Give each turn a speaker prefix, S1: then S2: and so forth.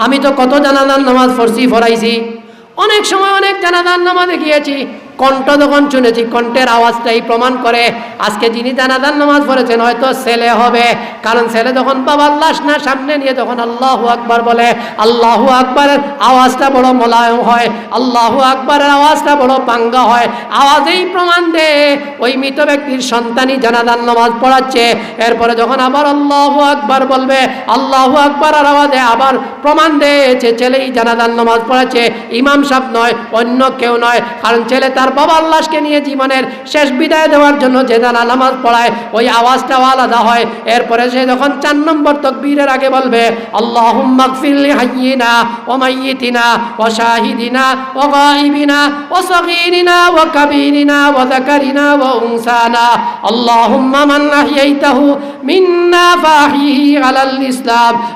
S1: আমি তো কত জানাজার নামাজ ফরসি ফরাইছি অনেক সময় অনেক জানাজার নামাজে গিয়েছি। কণ্ঠ যখন শুনেছি, কণ্ঠের আওয়াজটাই প্রমাণ করে, আজকে যিনি জানাজার নামাজ পড়েছেন, হয়তো ছেলে হবে। কারণ ছেলে যখন বাবার লাশ না, সামনে নিয়ে যখন আল্লাহু আকবার বলে, আল্লাহু আকবরের আওয়াজটা বড় মোলায়ম হয়, আল্লাহু আকবরের আওয়াজটা বড় পাঙ্গা হয়। আওয়াজেই প্রমাণ দে, ওই মৃত ব্যক্তির সন্তানই জানাজার নামাজ পড়াচ্ছে। এরপরে যখন আবার আল্লাহু আকবার বলবে, আল্লাহু আকবার আর আওয়াজে আবার প্রমাণ দিয়েছে ছেলেই জানাজার নামাজ পড়াচ্ছে। ইমাম সাহেব নয়, অন্য কেউ নয়, কারণ ছেলে তার বাবার লাশকে নিয়ে জীবনের শেষ বিদায় দেওয়ার জন্য যে জানা নামাজ পড়ায়, ওই আওয়াজটাও আলাদা হয়। এরপরে সে যখন চার নম্বর তকবীরের আগে বলবে আল্লাহ ও ও ও ইসলাম